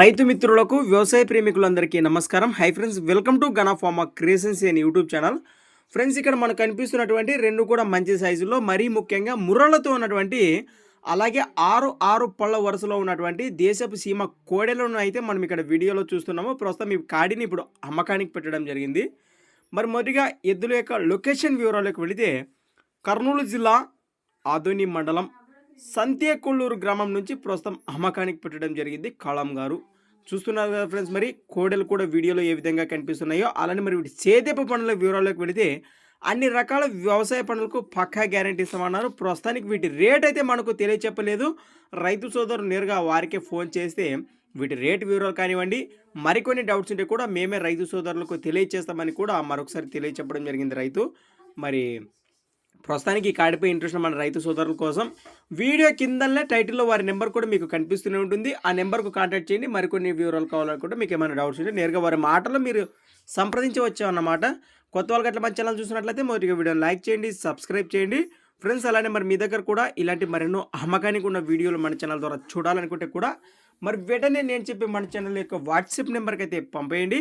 రైతు మిత్రులకు వ్యవసాయ ప్రేమికులందరికీ నమస్కారం. Hi friends welcome to Gana creations అని యూట్యూబ్ ఛానల్ ఫ్రెండ్స్ ఇక్కడ మనకు కనిపిస్తున్నటువంటి రెండు కూడా మంచి సైజులో మరీ ముఖ్యంగా ముర్రలతో ఉన్నటువంటి అలాగే ఆరు ఆరు పళ్ళ వరుసలో ఉన్నటువంటి దేశపు సీమ కోడెలను అయితే మనం ఇక్కడ వీడియోలో చూస్తున్నాము. ప్రస్తుతం ఈ కాడిని ఇప్పుడు అమ్మకానికి పెట్టడం జరిగింది. మరి మొదటిగా ఎద్దుల యొక్క లొకేషన్ వివరాలకు వెళితే కర్నూలు జిల్లా ఆదోని మండలం సంతేకొల్లూరు గ్రామం నుంచి ప్రస్తుతం అమ్మకానికి పెట్టడం జరిగింది కళం గారు. చూస్తున్నారు కదా ఫ్రెండ్స్ మరి కోడలు కూడా వీడియోలో ఏ విధంగా కనిపిస్తున్నాయో అలానే మరి వీటి సేదేప పనుల వివరాలకు వెళితే అన్ని రకాల వ్యవసాయ పనులకు పక్కా గ్యారంటీ ఇస్తామన్నారు. ప్రస్తుతానికి వీటి రేట్ అయితే మనకు తెలియచెప్పలేదు. రైతు సోదరులు నేరుగా వారికే ఫోన్ చేస్తే వీటి రేట్ వివరాలు కానివ్వండి మరికొన్ని డౌట్స్ ఉంటే కూడా మేమే రైతు సోదరులకు తెలియచేస్తామని కూడా మరొకసారి తెలియచెప్పడం జరిగింది రైతు. మరి ప్రస్తుతానికి ఈ కాడిపై ఇంట్రెస్ట్ మన రైతు సోదరుల కోసం. వీడియో కిందనే టైటిల్లో వారి నెంబర్ కూడా మీకు కనిపిస్తూనే ఉంటుంది. ఆ నెంబర్కు కాంటాక్ట్ చేయండి. మరికొన్ని వివరాలు కావాలనుకుంటే మీకు ఏమైనా డౌట్స్ ఉంటే నేరుగా వారి మాటలో మీరు సంప్రదించవచ్చు అన్నమాట. కొత్త వాళ్ళకి అట్లా మన ఛానల్ చూసినట్లయితే మొదటిగా వీడియోని లైక్ చేయండి సబ్స్క్రైబ్ చేయండి. ఫ్రెండ్స్ అలానే మరి మీ దగ్గర కూడా ఇలాంటి మరెన్నో అమ్మకానికి ఉన్న వీడియోలు మన ఛానల్ ద్వారా చూడాలనుకుంటే కూడా మరి వెంటనే నేను చెప్పే మన ఛానల్ యొక్క వాట్సాప్ నెంబర్కి అయితే పంపేయండి.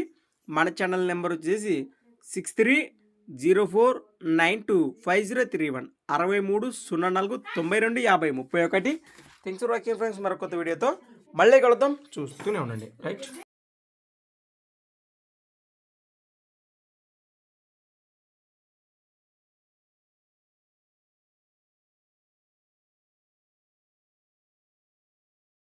మన ఛానల్ నెంబర్ వచ్చేసి six three zero four nine two five zero three one అరవై మూడు సున్నా నాలుగు తొంభై రెండు యాభై ముప్పై ఒకటి. థింగ్స్ ఫర్ వాచింగ్ ఫ్రెండ్స్ మరొక కొత్త వీడియోతో మళ్ళీ కలుద్దాం. చూస్తూనే ఉండండి. రైట్?